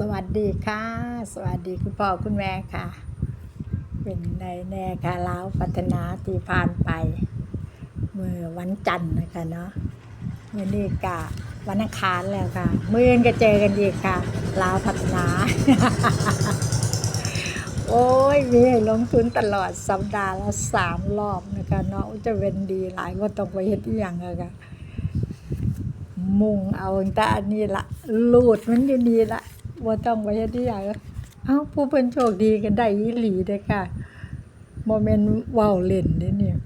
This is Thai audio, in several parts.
สวัสดีค่ะ สวัสดีคุณพ่อคุณแม่ค่ะ เป็นในแน่ค่ะลาวพัฒนาที่ผ่านไป เมื่อวันจันทร์นะคะเนาะเมื่อนี้กะวันอังคารแล้วค่ะเมื่ออนก็เจอกันอีกค่ะลาวพัฒนา โอ้ยมีให้ลงทุนตลอดสัปดาห์ละสามรอบนะคะเนาะจะเป็นดีหลายว่าต้องไปเฮ็ดอหย่างอะค่ะมุ่งเอาแต่อันนี้ละลูดมันอยู่ดีละ ว่าต้องไปเฮ็ดที่ใหญ่เอ้าผู้เป็นโชคดีก็ได้อีหลีเด้อค่ะบ่แม่นเว้าเล่นเด้เนี่ย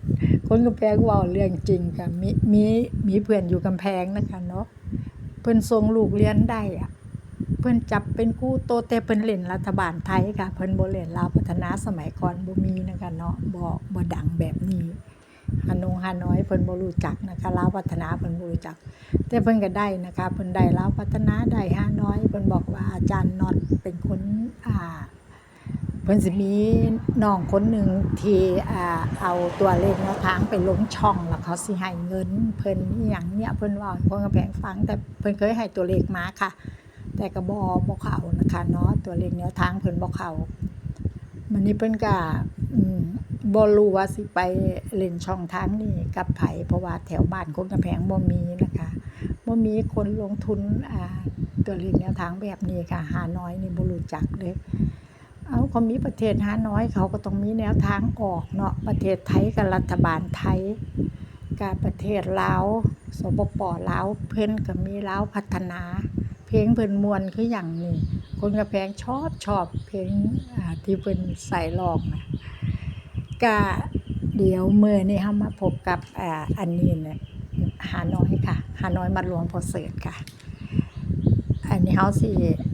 คนกำแพงเว้าเรื่องจริงค่ะมีมีมีเพื่อนอยู่กำแพงนะคะเนาะเพิ่นส่งลูกเรียนได้อะเพิ่นจับเป็นกู้โตแต่เพิ่นเล่นรัฐบาลไทยค่ะ เพิ่นบ่เล่นลาวพัฒนาสมัยก่อนบ่มีนะคะเนาะบ่บ่ดังแบบนี้ฮานงฮานอยเพิ่นบ่รู้จักนะคะลาวพัฒนาเพิ่นบ่รู้จัก แต่เพิ่นก็ได้นะคะเพิ่นได้ลาวพัฒนาได้ห้าน้อยเพิ่นบอก จารย์น็อตเป็นคนอ่าเพิ่นสิมีน้องคนหนึ่งที่อ่าเอาตัวเลขแนวทางไปลงช่องแล้วเขาสิให้เงิน เพิ่นอีหยังเนี่ยเพิ่นว้าให้คนกำแพงฟัง แต่เพิ่นเคยให้ตัวเลขมาค่ะ แต่ก็บ่บ่เข้านะคะเนาะตัวเลขแนวทางเพิ่นบ่เข้ามันนี้เพิ่นก็อืมบ่รู้ว่าสิไปเล่นช่องทางนี้กับไผเพราะว่าแถวบ้านคนกำแพงบ่มีนะคะบ่มีคนลงทุนอ่า ตัวเลขแนวทางแบบนี้ค่ะ หาน้อยนี่บ่รู้จักเลย เอาเขามีประเทศหาน้อยเขาก็ต้องมีแนวทางออกเนาะประเทศไทยกับรัฐบาลไทยกับประเทศลาวสปปลาวเพิ่นก็มีลาวพัฒนา เพลงเพิ่นมวนคือหยังนี่คนกระแพงชอบชอบเพลงที่เพิ่นใส่ร้องนะก็เดี๋ยวมื้อนี้เฮามาพบกับอ,อันนี้เนี่ยหาน้อยค่ะ หาน้อยมาหลวงพอเสิร์ตค่ะ อันนี้เฮาสิ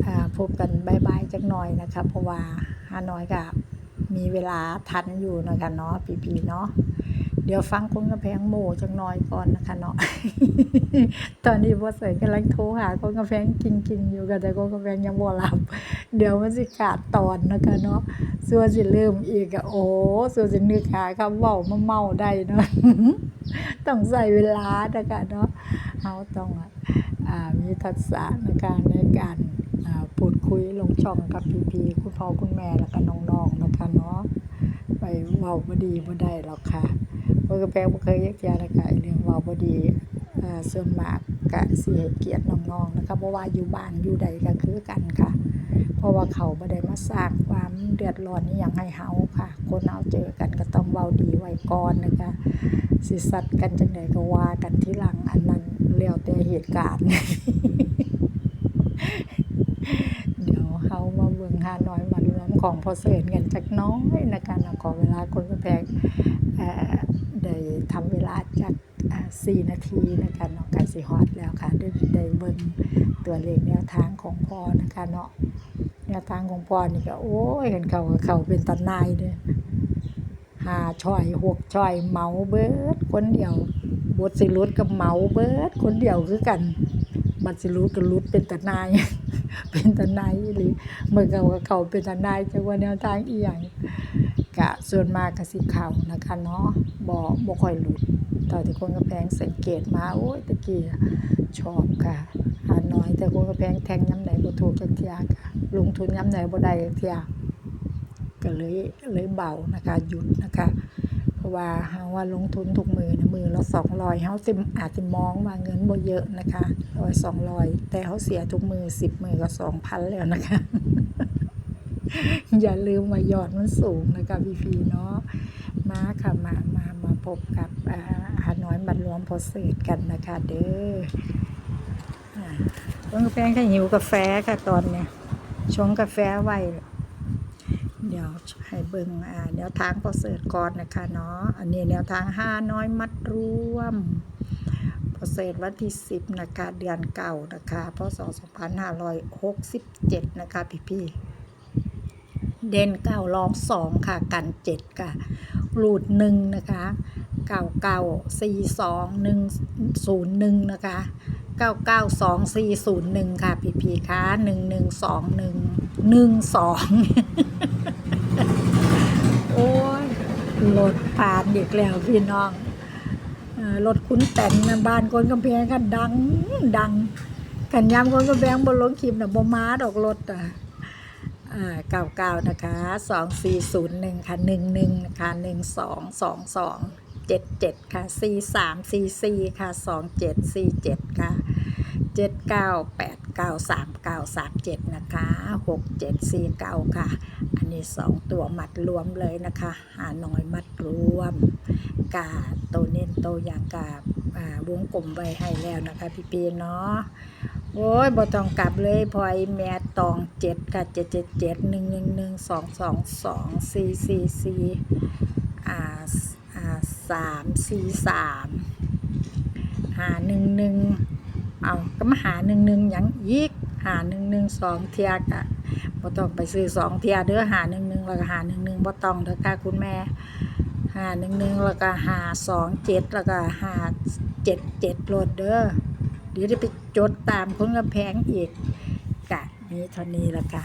อ่าพบกันบายๆจักหน่อยนะคะ เพราะว่าหาน้อยก็มีเวลาทันอยู่นะคะเนาะพี่ๆเนาะเดี๋ยวฟังคนกระแพงโมจักหน่อยก่อนนะคะเนาะ ตอนนี้พอเสิร์ตกำลังโทรหาคนกระแพงจริงๆอยู่กันแต่คนกระแพงยังบ่รับ เดี๋ยวมันสิขาดตอนนะคะเนาะส่วนสิเริ่มอีกอะโอ้ส่วนสินึกหาคำเว้ามาเมาได้เนาะ ต้องใส่เวลานะคะเนาะเราต้องอ่า มีทักษะในการในการพูดคุยลงช่องกับพี่ๆคุณพ่อคุณแม่แล้วก็น้องๆนะคะเนาะไปเว้าบ่ดีบ่ได้หรอกค่ะเพราะกระแพงบ่เคยยักเทียนะคะไอ้เรื่องเว้าบ่ดีอ่าส่วนมาก ก็สิให้เกียรติน้องๆนะคะเพราะว่าอยู่บ้านอยู่ใดก็คือกันค่ะ เพราะว่าเขาบ่ได้มาสร้างความเดือดร้อนอีหยังให้เฮาค่ะ คนเฮาเจอกันก็ต้องเว้าดีไว้ก่อนนะคะสิสัตว์กันจังไดก็ว่ากันทีหลังอันนั้นแล้วแต่เหตุการณ์เดี๋ยวเฮามาเบิ่งหาน้อยมารวมของพอเสิร์นกันจักน้อยนะคะขอเวลาคนกระแพงเอ่อ ได้ทำเวลาจักอ่า4นาทีในะคะเนาะกล้สิฮอดแล้วค่ะได้ได้เบิ่งตัวเลขแนวทางของพ่อนะคะเนาะแนวทางของพ่อนี่ก็โอ้ยเห็นเขาเขาเป็นตานนายเด้อหาช่อยหกช่อยเมาเบิดคนเดียวบทสิรุดกับเมาเบิดคนเดียวคือกันบัตสิรุดกับรุดเป็นตานนาย เป็นตานนายหรือเมื่อเขาเขาเป็นตานนายจังว่าแนวทางอีหยัง กะส่วนมากก็สิเข้านะคะเนาะบ่บ่ค่อยหลุดต่อที่คนกระแพงสังเกตมาโอ้ยตะกี้ชอบค่ะหาน้อยแต่คนกระแพงแทงย้ำไหนบ่ถูกจักเทียค่ะลงทุนย้ำไหนบ่ได้จักเทียก็เลยเลยเบานะคะหยุดนะคะเพราะว่าเฮาว่าลงทุนทุกมือนะมือละ200เฮาสิอาจจะมองว่าเงินบ่เยอะนะคะร้อยสองร้อยแต่เฮาเสียทุกมือ10มือก็2,000แล้วนะคะ อย่าลืมว่ายอดมันสูงนะคะพี่ๆเนาะมาค่ะมามามาพบกับอ่าหาน้อยบัดรวมโพสเศษกันนะคะเด้ออ่าต้นกาแฟก็หิวกาแฟค่ะตอนเนี้ยชงกาแฟไว้เดี๋ยวให้เบิ่งอ่าแนวทางพอเสิร์ชก่อนนะคะเนาะอันนี้แนวทางห้าน้อยมัดรวมพอเสิร์ชวันที่10นะคะเดือนเก่านะคะพศ2567นห้าร้อยหกสิบเจ็ดนะคะพี่ๆ เด่นเก้ารองสองค่ะ กันเจ็ดค่ะ รูดหนึ่งนะคะเก้าเก้าสี่สองหนึ่งศูนย์หนึ่งนะคะเก้าเก้าสองสี่ศูนย์หนึ่งค่ะพี่พีคะหนึ่งหนึ่งสองหนึ่งหนึ่งสองโอ้ยรถผ่านอีกแล้วพี่น้องรถคุ้นแต่งนะบ้านคนกำแพงก็ดังดังกันยามคนก็แบงบนลงคลิปน่ะบมาดอกรถอะ เก้าเก้านะคะสองสี่ศูนย์หนึ่งค่ะหนึ่งหนึ่งนะคะหนึ่งสองสองสองเจ็ดเจ็ดค่ะสี่สามสี่สี่ค่ะสองเจ็ดสี่เจ็ดค่ะเจ็ดเก้าแปดเก้าสามเก้าสามเจ็ดนะคะหกเจ็ดสี่เก้าค่ะ อันนี้สองตัวมัดรวมเลยนะคะหาน้อยมัดรวมกาโตวเน้นโตวอย่างกาอ่าวงกลมไว้ให้แล้วนะคะพี่ปีเนาะ โอ้ยบ่ต้องกลับเลยพอยแม่ตองเจ็ดค่ะเจ็ดเจ็ดเจ็ดหนึ่งหนึ่งหนึ่งสองสองสองสี่สี่สี่อ่าอ่าสามสี่สามหาหนึ่งหนึ่งเอาก็มาหาหนึ่งหนึ่งยังยีกหาหนึ่งหนึ่งสองเทียกะบ่ต้องไปซื้อสองเทียเด้อหาหนึ่งหนึ่งแล้วก็หาหนึ่งหนึ่งบ่ต้องเด้อค่ะคุณแม่หาหนึ่งหนึ่งแล้วก็หาสองเจ็ดแล้วก็หาเจ็ดเจ็ดโหลดเด้อ เดี๋ยวจะไปจดตามคนกำแพงอีกกะนี้เท่านี้ละค่ะ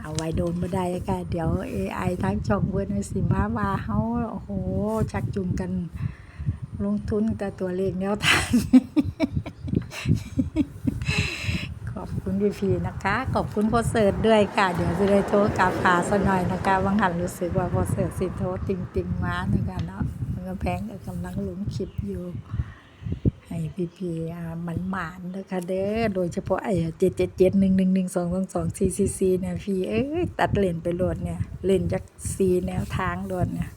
เอาไว้โดนบ่ได้ค่ะเดี๋ยว AI ทั้งช่องเวิร์นสิมาว่าเฮาโอ้โห ชักจูงกันลงทุนแต่ตัวเลขแนวทาง ขอบคุณพี่พีนะคะ ขอบคุณพ่อเสิร์ด้วยค่ะ เดี๋ยวจะได้โทรกลับพาสักหน่อยนะคะบางหันรู้สึกว่าพ่อเสิร์สิโทรติงติงๆมาในการเนาะมันก็แพงก็กำลังหลุมคลิปอยู่ ให้พี่พีอ่ามันหมานนะคะเด้อโดยเฉพาะไอ้เจ็ดเจ็ดเจ็ดหนึ่งหนึ่งหนึ่งสองสองสองสี่สี่สี่เนี่ยพี่เอ้ยตัดเล่นไปโหลดเนี่ยเล่นจากสีแนวทางโดนเนี่ย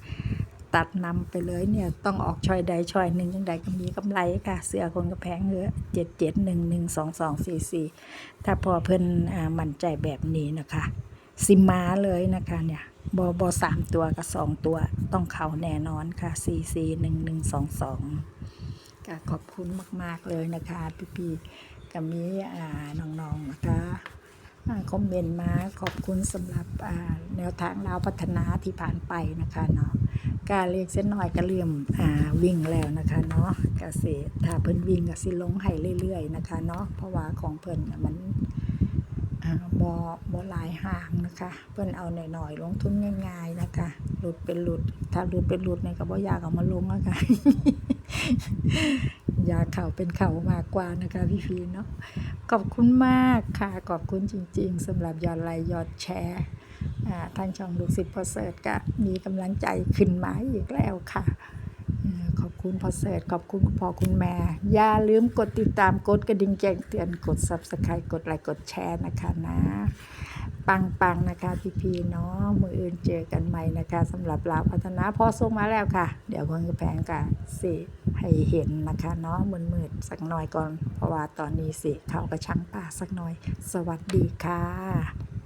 ตัดนำไปเลยเนี่ยต้องออกชอยใดชอยหนึ่งยังใดก็มีกำไรค่ะ เสื้อคนก็แพงเยอะเจ็ดเจ็ดหนึ่งหนึ่งสองสองสี่สี่ถ้าพอเพิ่นอ่ามั่นใจแบบนี้นะคะสิมาเลยนะคะเนี่ยบอบอสามตัวกับสองตัวต้องเข้าแน่นอนค่ะสี่สี่หนึ่งหนึ่งสองสอง ก็ขอบคุณมาก ๆ เลยนะคะพี่ๆกับมีน้องๆนะคะคอมเมนต์มาขอบคุณสำหรับแนวทางเราพัฒนาที่ผ่านไปนะคะเนาะการเรียกเส้นหน้อยก็เริ่มวิ่งแล้วนะคะเนาะกสิถ้าเพิ่นวิ่งก็สิลงให้เรื่อยๆนะคะเนาะเพราะว่าของเพิ่นมันอ่าบ่บ่หลายห่างนะคะ เพิ่นเอาหน่อยๆลงทุนง่ายๆนะคะหลุดเป็นหลุด ถ้าหลุดเป็นหลุดเนี่ยก็บ่อยากเอามาลงแล้วค่ะ ยากเข่าเป็นเข่ามากกว่านะคะพี่พีเนาะขอบคุณมากค่ะ ขอบคุณจริง ๆสำหรับยอดไลค์ยอดแชร์อ่าทางช่องลูกศิษย์พอเสิร์ตก็มีกำลังใจขึ้นมาอีกแล้วค่ะ ขอบคุณพอเสิร์ตขอบคุณคุณพ่อคุณแม่ อย่าลืมกดติดตามกดกระดิ่งแจ้งเตือนกด subscribe กดไลค์กดแชร์นะคะนะ ปังๆนะคะพี่พีเนาะมืออื่นเจอกันใหม่นะคะสำหรับลาวพัฒนาพอส่งมาแล้วค่ะ เดี๋ยวคนกระแพงกับสิให้เห็นนะคะเนาะมืดๆสักหน่อยก่อน เพราะว่าตอนนี้สิเขากระชังป่าสักหน่อย สวัสดีค่ะ